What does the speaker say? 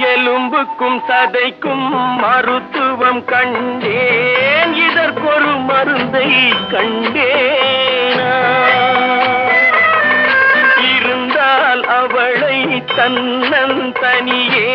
எலும்புக்கும் சதைக்கும் மருத்துவம் கண்டேன். இதற்கொரு மருந்தை கண்டேனா. இருந்தால் அவளை தன்னன் தனியே